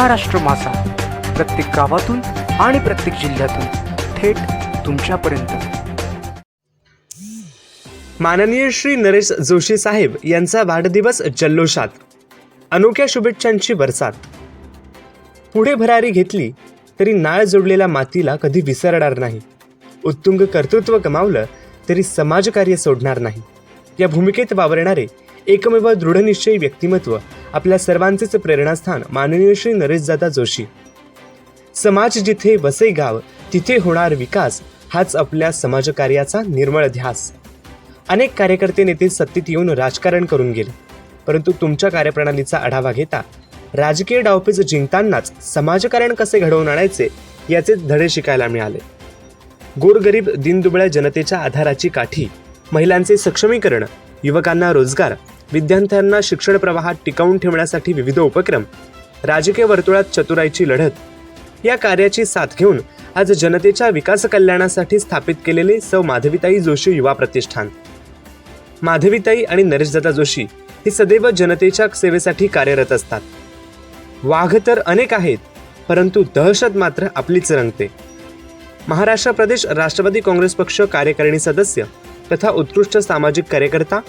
महाराष्ट्र मासा. प्रत्येक गावातून आणि प्रत्येक जिल्ह्यातून थेट तुमच्यापर्यंत. माननीय श्री नरेश जोशी साहेब यांचा वाढदिवस जल्लोषात. अनोख्या शुभेच्छांची बरसात. पुढे भरारी घेतली तरी नाळ जोडलेल्या मातीला कधी विसरणार नाही. उत्तुंग कर्तृत्व कमावलं तरी समाजकार्य सोडणार नाही. या भूमिकेत वावरणारे एकमेव दृढनिश्चयी व्यक्तिमत्व आपल्या सर्वांचेच प्रेरणास्थान माननीय श्री नरेशदादा जोशी. समाज जिथे वसे गाव तिथे होणार विकास हाच आपल्या समाजकार्याचा निर्मळ ध्यास. अनेक कार्यकर्ते नेते सत्तेत येऊन राजकारण करून गेले. परंतु तुमच्या कार्यप्रणालीचा आढावा घेता राजकीय डावपेच जिंकतानाच समाजकारण कसे घडवून आणायचे याचे धडे शिकायला मिळाले. गोरगरीब दिनदुबळ्या जनतेच्या आधाराची काठी महिलांचे सक्षमीकरण युवकांना रोजगार विद्यार्थ्यांना शिक्षण प्रवाहात टिकवून ठेवण्यासाठी विविध उपक्रम राजकीय वर्तुळात चतुराईची लढत या कार्याची साथ घेऊन आज जनतेच्या विकास कल्याणासाठी स्थापित केलेले सौ माधवीताई जोशी युवा प्रतिष्ठान. माधविताई आणि नरेशदादा जोशी हे सदैव जनतेच्या सेवेसाठी कार्यरत असतात. वाघ तर अनेक आहेत परंतु दहशत मात्र आपलीच रंगते. महाराष्ट्र प्रदेश राष्ट्रवादी काँग्रेस पक्ष कार्यकारिणी सदस्य तथा उत्कृष्ट सामाजिक कार्यकर्ता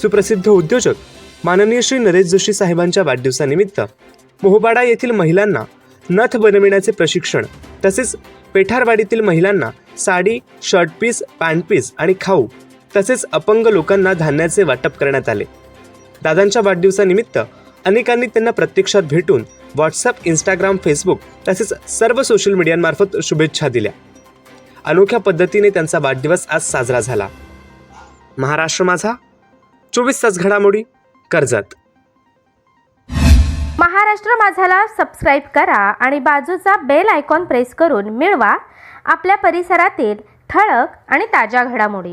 सुप्रसिद्ध उद्योजक माननीय श्री नरेश जोशी साहेबांच्या वाढदिवसानिमित्त मोहबाडा येथील महिलांना नथ बनविण्याचे प्रशिक्षण तसेच पेठारवाडीतील महिलांना sari shirt piece pant piece आणि खाऊ तसेच अपंग लोकांना धान्याचे वाटप करण्यात आले. दादांच्या वाढदिवसानिमित्त अनेकांनी त्यांना प्रत्यक्षात भेटून व्हॉट्सअप इंस्टाग्राम फेसबुक तसेच सर्व सोशल मीडियांमार्फत शुभेच्छा दिल्या. अनोख्या पद्धतीने त्यांचा वाढदिवस आज साजरा झाला. महाराष्ट्र माझा चोवीस तास घडामोडी कर्जत. महाराष्ट्र माझाला सबस्क्राईब करा आणि बाजूचा बेल आयकॉन प्रेस करून मिळवा. आपल्या परिसरातील ठळक आणि ताज्या घडामोडी.